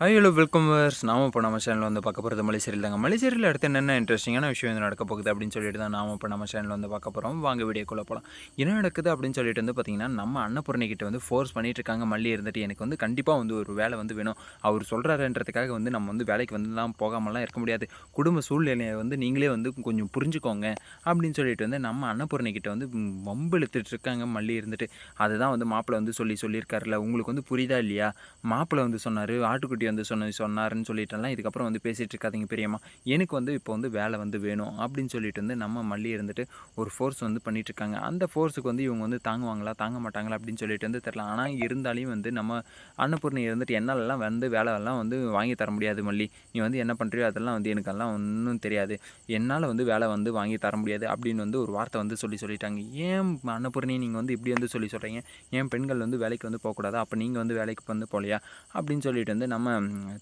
Hi hello welcome verse நாம இப்போ நம்ம சேனலில் வந்து பார்க்க போகிறது மலைசேரியில் தாங்க. மலேசியரில் அடுத்து என்னென்ன இன்ட்ரெஸ்டிங்கான விஷயம் வந்து நடக்க போகுது அப்படின்னு சொல்லிட்டு தான் நாம இப்போ நம்ம சேனலில் வந்து பார்க்க போகிறோம் வாங்க வீடியோக்குள்ளே போகலாம் என்ன நடக்குது அப்படின்னு சொல்லிட்டு வந்து பார்த்தீங்கன்னா நம்ம அன்னபூர்ணி கிட்ட வந்து ஃபோர்ஸ் பண்ணிட்டு இருக்காங்க. மல்லி இருந்துட்டு எனக்கு வந்து கண்டிப்பாக வந்து ஒரு வேலை வந்து வேணும். அவர் சொல்கிறாருன்றதுக்காக வந்து நம்ம வந்து வேலைக்கு வந்துலாம் போகாமலாம் இருக்க முடியாது. குடும்ப சூழ்நிலையை வந்து நீங்களே வந்து கொஞ்சம் புரிஞ்சுக்கோங்க அப்படின்னு சொல்லிட்டு வந்து நம்ம அன்னபூர்ணி கிட்ட வந்து ம், வம்பு இழுத்துட்டு இருக்காங்க. மல்லி இருந்துட்டு. அதுதான் வந்து மாப்பிள்ளை வந்து சொல்லி சொல்லியிருக்காருல உங்களுக்கு வந்து புரியுதா இல்லையா? மாப்பிள்ளை வந்து சொன்னார். ஆட்டுக்குட்டி வந்து சொன்ன சொன்னாருன்னு சொல்லிட்டுலாம் இதுக்கப்புறம் வந்து பேசிகிட்டு இருக்காதீங்க பெரியம்மா. எனக்கு வந்து இப்போ வந்து வேலை வந்து வேணும் அப்படின்னு சொல்லிட்டு வந்து நம்ம மல்லி இருந்துட்டு ஒரு ஃபோர்ஸ் வந்து பண்ணிகிட்ருக்காங்க அந்த ஃபோர்ஸுக்கு வந்து இவங்க வந்து தாங்குவாங்களா தாங்க மாட்டாங்களா அப்படின்னு சொல்லிட்டு வந்து தெரில ஆனால் இருந்தாலையும் வந்து நம்ம அன்னபூர்ணி இருந்துட்டு என்னாலலாம் வந்து வேலைலாம் வந்து வாங்கி தர முடியாது மல்லி. நீ வந்து என்ன பண்ணுறியோ அதெல்லாம் வந்து எனக்கெல்லாம் ஒன்றும் தெரியாது. என்னால் வந்து வேலை வந்து வாங்கி தர முடியாது அப்படின்னு வந்து ஒரு வார்த்தை வந்து சொல்லி சொல்லிட்டாங்க. ஏன் அன்னபூர்ணி நீங்கள் வந்து இப்படி வந்து சொல்லி சொல்கிறீங்க ஏன் பெண்கள் வந்து வேலைக்கு வந்து போகக்கூடாது? அப்போ நீங்கள் வந்து வேலைக்கு வந்து போகலையா? அப்படின்னு சொல்லிட்டு வந்து நம்ம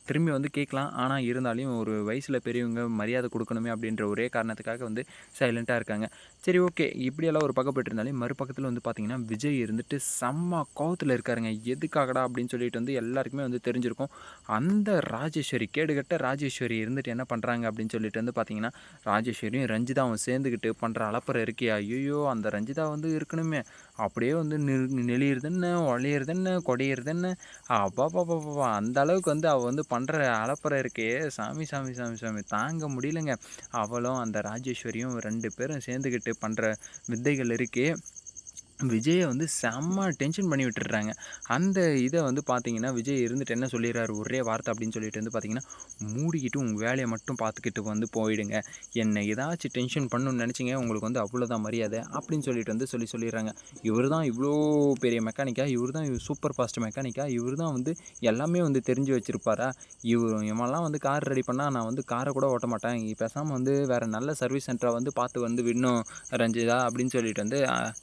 திரும்பி வந்து கேட்கலாம். ஆனால் இருந்தாலும் ஒரு வயசில் பெரியவங்க மரியாதை கொடுக்கணுமே அப்படின்ற ஒரே காரணத்துக்காக வந்து சைலண்ட்டாக இருக்காங்க. சரி ஓகே இப்படியெல்லாம் ஒரு பக்கப்பட்டு இருந்தாலும் மறுபக்கத்தில் வந்து பார்த்தீங்கன்னா விஜய் இருந்துட்டு செம்ம கோவத்தில் இருக்காருங்க. எதுக்காகடா அப்படின்னு சொல்லிட்டு வந்து எல்லாருக்குமே வந்து தெரிஞ்சிருக்கும். அந்த ராஜேஸ்வரி கேடுகட்ட ராஜேஸ்வரி இருந்துட்டு என்ன பண்ணுறாங்க அப்படின்னு சொல்லிட்டு வந்து பார்த்தீங்கன்னா ராஜேஸ்வரியும் ரஞ்சிதாவும் சேர்ந்துக்கிட்டு பண்ணுற அலப்பறை இருக்கே. ஐயோ அந்த ரஞ்சிதா வந்து இருக்கணுமே. அப்படியே வந்து நெ நெளியிறதுன்னு ஒளையிறதுன்னு கொடையிறதுன்னு? அப்பா பாப்பா அந்த அளவுக்கு வந்து அவள் வந்து பண்ணுற அலப்பறை இருக்கே. சாமி சாமி சாமி சாமி. தாங்க முடியலங்க. அவளும் அந்த ராஜேஸ்வரியும் ரெண்டு பேரும் சேர்ந்துக்கிட்டு பண்ணுற வித்தைகள் இருக்கே. விஜயை வந்து செம்ம டென்ஷன் பண்ணி விட்டுடுறாங்க. அந்த இதை வந்து பார்த்தீங்கன்னா விஜய் இருந்துட்டு என்ன சொல்லிடுறாரு? ஒரே வார்த்தை அப்படின்னு சொல்லிட்டு வந்து பார்த்தீங்கன்னா மூடிக்கிட்டு உங்கள் வேலையை மட்டும் பார்த்துக்கிட்டு வந்து போயிடுங்க. என்னை ஏதாச்சும் டென்ஷன் பண்ணணும்னு நினச்சிங்க உங்களுக்கு வந்து அவ்வளோதான் மரியாதை அப்படின்னு சொல்லிட்டு வந்து சொல்லி சொல்லிடுறாங்க. இவர் தான் இவ்வளோ பெரிய மெக்கானிக்கா இவர் தான் சூப்பர் ஃபாஸ்ட் மெக்கானிக்கா இவர் தான் வந்து எல்லாமே வந்து தெரிஞ்சு வச்சுருப்பாரா? இவர் இவன்லாம் வந்து கார் ரெடி பண்ணால் நான் வந்து காரை கூட ஓட்ட மாட்டேன். பேசாமல் வந்து வேறு நல்ல சர்வீஸ் சென்டரை வந்து பார்த்து வந்து விடணும் ரஞ்சிதா அப்படின்னு சொல்லிட்டு வந்து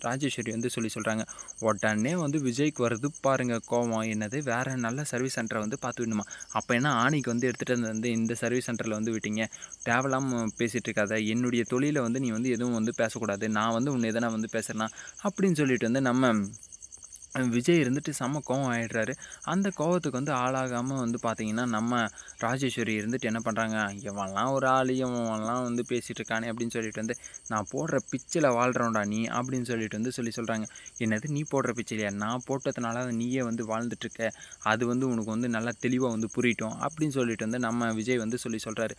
ராஜேஸ்வரி வந்து சொல்லி சொல்கிறாங்க உடனே வந்து விஜய்க்கு வருது பாருங்கள் கோவம். என்னது? வேறு நல்ல சர்வீஸ் சென்டரை வந்து பார்த்து விடணுமா? அப்போ என்ன ஆணிக்கு வந்து எடுத்துகிட்டு வந்து இந்த சர்வீஸ் சென்டரில் வந்து விட்டீங்க? தேவையில்லாமல் பேசிகிட்டு இருக்காத. என்னுடைய தொழிலை வந்து நீ வந்து எதுவும் வந்து பேசக்கூடாது. நான் வந்து உன்னை எதனா வந்து பேசுகிறேன் அப்படின்னு சொல்லிட்டு வந்து நம்ம விஜய் இருந்துட்டு செம்ம கோவம் ஆகிடுறாரு அந்த கோவத்துக்கு வந்து ஆளாகாமல் வந்து பார்த்தீங்கன்னா நம்ம ராஜேஸ்வரி இருந்துட்டு என்ன பண்ணுறாங்க இவன்லாம் ஒரு ஆள் இவன்லாம் வந்து பேசிகிட்டு இருக்கானே அப்படின்னு சொல்லிட்டு வந்து நான் போடுற பிச்சில் வாழ்கிறோம்டா நீ அப்படின்னு சொல்லிட்டு வந்து சொல்லி சொல்கிறாங்க என்னது நீ போடுற பிச்சிலையா? நான் போட்டதுனால நீயே வந்து வாழ்ந்துட்டுருக்க. அது வந்து உனக்கு வந்து நல்லா தெளிவாக வந்து புரியட்டும் அப்படின்னு சொல்லிட்டு வந்து நம்ம விஜய் வந்து சொல்லி சொல்கிறாரு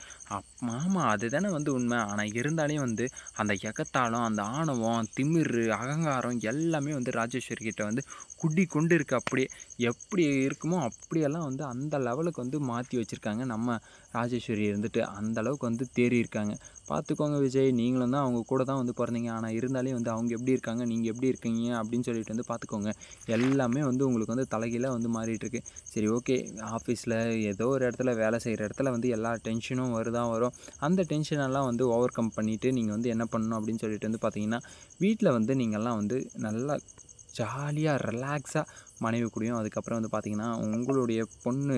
ஆமாம் அதுதானே வந்து உண்மை. ஆனால் இருந்தாலே வந்து அந்த எகத்தாளம் அந்த ஆணவம் திமிர் அகங்காரம் எல்லாமே வந்து ராஜேஸ்வரி கிட்ட வந்து குடி கொண்டு இருக்குது அப்படியே எப்படி இருக்குமோ அப்படியெல்லாம் வந்து அந்த லெவலுக்கு வந்து மாற்றி வச்சுருக்காங்க. நம்ம ராஜேஸ்வரி இருந்துட்டு அந்த அளவுக்கு வந்து தேறி இருக்காங்க. பார்த்துக்கோங்க விஜய் நீங்களும் தான் அவங்க கூட தான் வந்து பிறந்தீங்க. ஆனால் இருந்தாலே வந்து அவங்க எப்படி இருக்காங்க நீங்கள் எப்படி இருக்கீங்க அப்படின்னு சொல்லிட்டு வந்து பார்த்துக்கோங்க. எல்லாமே வந்து உங்களுக்கு வந்து தலைகீழாக வந்து மாறிட்டுருக்கு சரி ஓகே ஆஃபீஸில் ஏதோ ஒரு இடத்துல வேலை செய்கிற இடத்துல வந்து எல்லா டென்ஷனும் வருதான் வரும். அந்த டென்ஷனெல்லாம் வந்து ஓவர் கம் பண்ணிவிட்டு நீங்கள் வந்து என்ன பண்ணணும் அப்படின்னு சொல்லிட்டு வந்து பார்த்தீங்கன்னா வீட்டில் வந்து நீங்கள்லாம் வந்து நல்லா ஜாலியாக ரிலாக்ஸாக மனைவி கூடயும் அதுக்கப்புறம் வந்து பார்த்திங்கன்னா உங்களுடைய பொண்ணு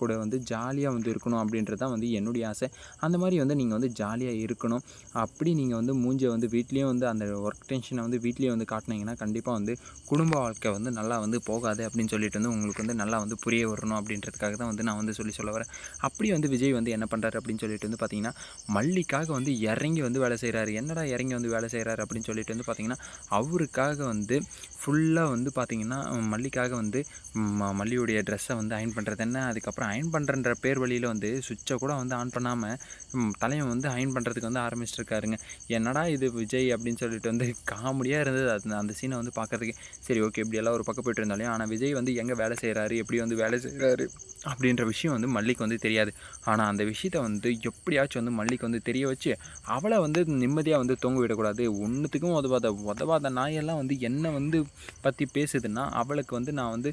கூட வந்து ஜாலியாக வந்து இருக்கணும் அப்படின்றது தான் வந்து என்னுடைய ஆசை. அந்த மாதிரி வந்து நீங்கள் வந்து ஜாலியாக இருக்கணும். அப்படி நீங்கள் வந்து மூஞ்சை வந்து வீட்லேயும் வந்து அந்த ஒர்க் டென்ஷனை வந்து வீட்லேயே வந்து காட்டினீங்கன்னா கண்டிப்பாக வந்து குடும்ப வாழ்க்கை வந்து நல்லா வந்து போகாது அப்படின்னு சொல்லிட்டு வந்து உங்களுக்கு வந்து நல்லா வந்து புரிய வரணும் அப்படின்றதுக்காக தான் வந்து நான் வந்து சொல்லி சொல்ல வரேன். அப்படி வந்து விஜய் வந்து என்ன பண்ணுறாரு அப்படின்னு சொல்லிட்டு வந்து பார்த்தீங்கன்னா மல்லிக்காக வந்து இறங்கி வந்து வேலை செய்கிறாரு என்னடா இறங்கி வந்து வேலை செய்கிறாரு அப்படின்னு சொல்லிட்டு வந்து பார்த்திங்கன்னா அவருக்காக வந்து ஃபுல்லாக வந்து பார்த்திங்கன்னா மல்லி மல்லிக்காக வந்து ம- மல்லியுடைய ட்ரெஸ்ஸை வந்து அயன் பண்ணுறது என்ன அதுக்கப்புறம் அயன் பண்ணுறன்ற பேர் வழியில் வந்து சுவிட்சை கூட வந்து ஆன் பண்ணாமல் தலைவன் வந்து அயன் பண்ணுறதுக்கு வந்து ஆரம்பிச்சிருக்காருங்க. என்னடா இது விஜய் அப்படின்னு சொல்லிட்டு வந்து காமெடியாக இருந்தது. அது அந்த சீனை வந்து பார்க்குறதுக்கு சரி ஓகே இப்படியெல்லாம் ஒரு பக்கம் போயிட்டு இருந்தாலும் ஆனால் விஜய் வந்து எங்கே வேலை செய்கிறாரு எப்படி வந்து வேலை செய்கிறாரு அப்படின்ற விஷயம் வந்து மல்லிக்கு வந்து தெரியாது. ஆனால் அந்த விஷயத்த வந்து எப்படியாச்சும் வந்து மல்லிக்கு வந்து தெரிய வச்சு அவளை வந்து நிம்மதியாக வந்து தொங்க விடக்கூடாது. ஒன்றுத்துக்கும் உதவாத உதவாத நாயெல்லாம் வந்து என்ன வந்து பற்றி பேசுதுன்னா அவளுக்கு வந்து நான் வந்து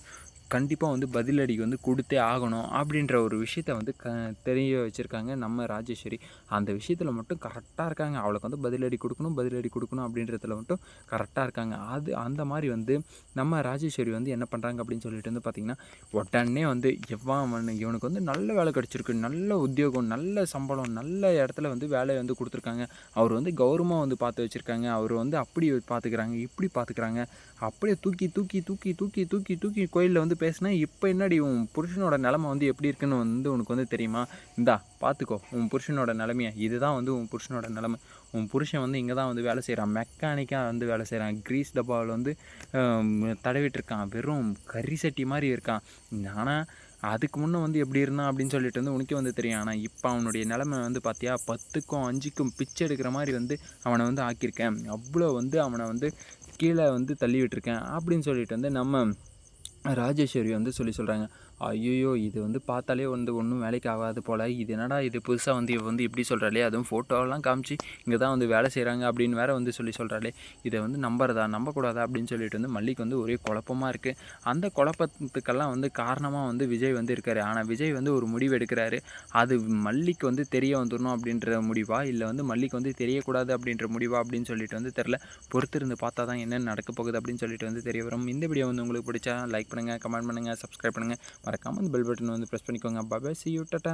கண்டிப்பாக வந்து பதிலடி வந்து கொடுத்தே ஆகணும் அப்படின்ற ஒரு விஷயத்த வந்து க தெரிய வச்சுருக்காங்க நம்ம ராஜேஸ்வரி. அந்த விஷயத்தில் மட்டும் கரெக்டாக இருக்காங்க. அவளுக்கு வந்து பதிலடி கொடுக்கணும் பதிலடி கொடுக்கணும் அப்படின்றதுல மட்டும் கரெக்டாக இருக்காங்க. அது அந்த மாதிரி வந்து நம்ம ராஜேஸ்வரி வந்து என்ன பண்ணுறாங்க அப்படின்னு சொல்லிட்டு வந்து பார்த்திங்கன்னா உடனே வந்து எவ்வளோ இவனுக்கு வந்து நல்ல வேலை கிடச்சிருக்கு. நல்ல உத்தியோகம் நல்ல சம்பளம் நல்ல இடத்துல வந்து வேலையை வந்து கொடுத்துருக்காங்க. அவர் வந்து கௌரவமாக வந்து பார்த்து வச்சுருக்காங்க. அவர் வந்து அப்படி பார்த்துக்கிறாங்க இப்படி பார்த்துக்கிறாங்க அப்படியே தூக்கி தூக்கி தூக்கி தூக்கி தூக்கி தூக்கி கோயிலில் வந்து பேசினேன் இப்போ என்னடி உன் புருஷனோட நிலமை வந்து எப்படி இருக்குன்னு வந்து உனக்கு வந்து தெரியுமா? இந்தா பார்த்துக்கோ உன் புருஷனோட நிலமையை? இதுதான் வந்து உன் புருஷனோட நிலமை. உன் புருஷன் வந்து இங்கே தான் வந்து வேலை செய்கிறான் மெக்கானிக்காக வந்து வேலை செய்கிறான் க்ரீஸ் டப்பாவில் வந்து தடவிட்டுருக்கான் வெறும் கறி சட்டி மாதிரி இருக்கான். ஆனால் அதுக்கு முன்னே வந்து எப்படி இருந்தான் அப்படின்னு சொல்லிட்டு வந்து உனக்கே வந்து தெரியும். ஆனால் இப்போ அவனுடைய நிலமை வந்து பார்த்தியா பத்துக்கும் அஞ்சுக்கும் பிச்சை எடுக்கிற மாதிரி வந்து அவனை வந்து ஆக்கியிருக்கேன். அவ்வளோ வந்து அவனை வந்து கீழே வந்து தள்ளி விட்டுருக்கேன் அப்படின்னு சொல்லிட்டு வந்து நம்ம ராஜேஸ்வரி வந்து சொல்லி சொல்கிறாங்க ஐயோ இது வந்து பார்த்தாலே வந்து ஒன்றும் வேலைக்கு ஆகாது போல். இது என்னடா இது? புதுசாக வந்து இவ வந்து இப்படி சொல்கிறாளே அதுவும் ஃபோட்டோலாம் காமிச்சு இங்கே தான் வந்து வேலை செய்கிறாங்க அப்படின்னு வேற வந்து சொல்லி சொல்கிறாளே இதை வந்து நம்புறதா? நம்பக்கூடாதா? அப்படின்னு சொல்லிட்டு வந்து மல்லிக்கு வந்து ஒரே குழப்பமாக இருக்குது அந்த குழப்பத்துக்கெல்லாம் வந்து காரணமாக வந்து விஜய் வந்து இருக்கார். ஆனால் விஜய் வந்து ஒரு முடிவு எடுக்கிறாரு. அது மல்லிக்கு வந்து தெரிய வந்துடணும் அப்படின்ற முடிவா? இல்லை வந்து மல்லிக்கு வந்து தெரியக்கூடாது அப்படின்ற முடிவா? அப்படின்னு சொல்லிட்டு வந்து தெரில பொறுத்திருந்து பார்த்தா தான் என்ன நடக்க போகுது அப்படின்னு சொல்லிட்டு வந்து தெரிய வரும். இந்த வீடியோ வந்து உங்களுக்கு பிடிச்சா லைக் பண்ணுங்கள் கமெண்ட் பண்ணுங்கள் சப்ஸ்கிரைப் பண்ணுங்கள் மறக்காமல் இந்த பெல் பட்டன் வந்து ப்ரெஸ் பண்ணிக்கோங்க. Baba C you ta-ta